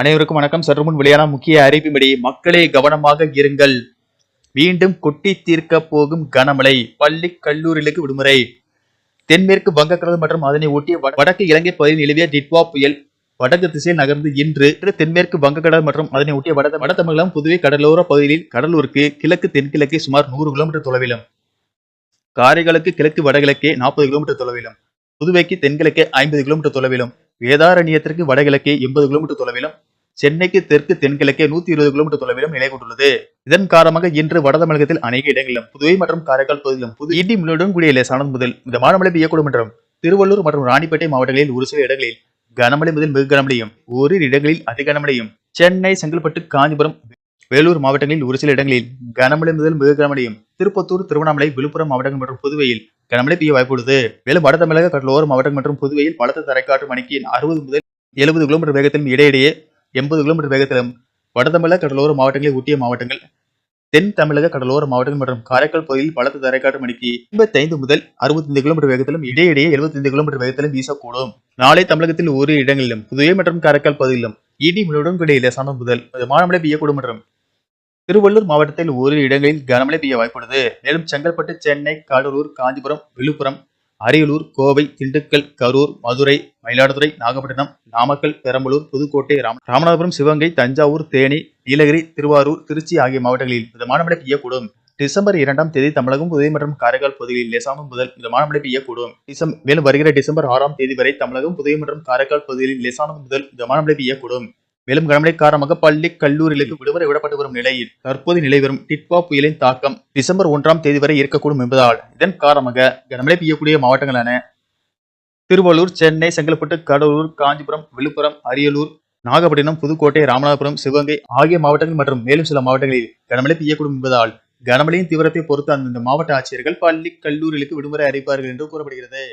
அனைவருக்கும் வணக்கம். சற்று முன் வெளியான முக்கிய அறிவிப்படி மக்களே கவனமாக இருங்கள். மீண்டும் கொட்டி தீர்க்க போகும் கனமழை. பள்ளி கல்லூரிகளுக்கு விடுமுறை. தென்மேற்கு வங்கக்கடல் மற்றும் அதனை ஒட்டிய வடக்கு இலங்கை பகுதியில் நிலவிய டிட்வா புயல் வடக்கு திசையில் நகர்ந்து இன்று தென்மேற்கு வங்கக்கடல் மற்றும் அதனை ஒட்டிய வட வட தமிழகம் புதுவை கடலோர பகுதியில் கடலூருக்கு கிழக்கு தென்கிழக்கே சுமார் நூறு கிலோமீட்டர் தொலைவிலும். காரைக்காலுக்கு கிழக்கு வடகிழக்கே நாற்பது கிலோமீட்டர் தொலைவிலும். புதுவைக்கு தென்கிழக்கே ஐம்பது கிலோமீட்டர் தொலைவிலும். வேதாரண்யத்திற்கு வடகிழக்கே எண்பது கிலோமீட்டர் தொலைவிலும் சென்னைக்கு தெற்கு தென்கிழக்கே நூத்தி இருபது கிலோமீட்டர் தொலைவிலும் நிலை கொண்டுள்ளது. இதன் காரணமாக இன்று வட தமிழகத்தில் அநேக இடங்களிலும் புதுவை மற்றும் காரைக்கால் பகுதியிலும் புது இடி முழுவதும் கூடிய லேசானது முதல் மிதமான மழை பெய்யக்கூடும் என்றும் திருவள்ளூர் மற்றும் ராணிப்பேட்டை மாவட்டங்களில் ஒரு சில இடங்களில் கனமழை முதல் மிக கனமழையும் ஓரிரு இடங்களில் அதி கனமழையும் சென்னை செங்கல்பட்டு காஞ்சிபுரம் வேலூர் மாவட்டங்களில் ஒரு சில இடங்களில் கனமழை முதல் மிக கனமழையும் திருப்பத்தூர் திருவண்ணாமலை விழுப்புரம் மாவட்டங்கள் மற்றும் புதுவையில் கனமழை பெய்ய வாய்ப்புள்ளது மேலும் வட தமிழக கடலோர மாவட்டம் மற்றும் புதுவையில் பலத்த தரைக்காற்று மணிக்கு அறுபது முதல் எழுபது கிலோமீட்டர் வேகத்திலும் இடையிடையே எண்பது கிலோமீட்டர் வேகத்திலும் வட தமிழக கடலோர மாவட்டங்களை ஒட்டிய மாவட்டங்கள். தென் தமிழக கடலோர மாவட்டங்கள் மற்றும் காரைக்கால் பகுதியில் பலத்த தரைக்காற்று மணிக்கு ஐம்பத்தைந்து முதல் அறுபத்தைந்து கிலோமீட்டர் வேகத்திலும் இடையிடையே எழுபத்தைந்து கிலோமீட்டர் வேகத்திலும் வீசக்கூடும். நாளை தமிழகத்தில் ஒரு இடங்களிலும் புதுவை மற்றும் காரைக்கால் பகுதியிலும் இடி மின்னுடன் கூடிய லேசான முதல் மிதமான மழை பெய்யக்கூடும் என்றும் திருவள்ளூர் மாவட்டத்தில் ஓரிரு இடங்களில் கனமழை பெய்ய வாய்ப்புள்ளது. மேலும் செங்கல்பட்டு சென்னை கடலூர் காஞ்சிபுரம் விழுப்புரம் அரியலூர் கோவை திண்டுக்கல் கரூர் மதுரை மயிலாடுதுறை நாகப்பட்டினம் நாமக்கல் பெரம்பலூர் புதுக்கோட்டை ராம- ராமநாதபுரம் சிவகங்கை தஞ்சாவூர் தேனி நீலகிரி திருவாரூர் திருச்சி ஆகிய மாவட்டங்களில் மிதமான மழை பெய்யக்கூடும். டிசம்பர் இரண்டாம் தேதி தமிழகம் புதுவை மற்றும் காரைக்கால் பகுதிகளில் லேசான முதல் மிதமான மழை பெய்யக்கூடும். மேலும் வருகிற டிசம்பர் ஆறாம் தேதி வரை தமிழகம் புதுவை மற்றும் காரைக்கால் பகுதிகளில் லேசான முதல் மிதமான மழை பெய்யக்கூடும். மேலும் கனமழை காரணமாக பள்ளி கல்லூரிகளுக்கு விடுமுறை விடப்பட்டு வரும் நிலையில் தற்போது நிலை வரும் டிட்வா புயலின் தாக்கம் டிசம்பர் ஒன்றாம் தேதி வரை இருக்கக்கூடும் என்பதால் இதன் காரணமாக கனமழை பெய்யக்கூடிய மாவட்டங்களான திருவள்ளூர் சென்னை செங்கல்பட்டு கடலூர் காஞ்சிபுரம் விழுப்புரம் அரியலூர் நாகப்பட்டினம் புதுக்கோட்டை ராமநாதபுரம் சிவகங்கை ஆகிய மாவட்டங்கள் மற்றும் மேலும் சில மாவட்டங்களில் கனமழை பெய்யக்கூடும் என்பதால் கனமழையின் தீவிரத்தை பொறுத்து அந்தந்த மாவட்ட ஆட்சியர்கள் பள்ளி கல்லூரிகளுக்கு விடுமுறை அறிவிப்பார்கள் என்று கூறப்படுகிறது.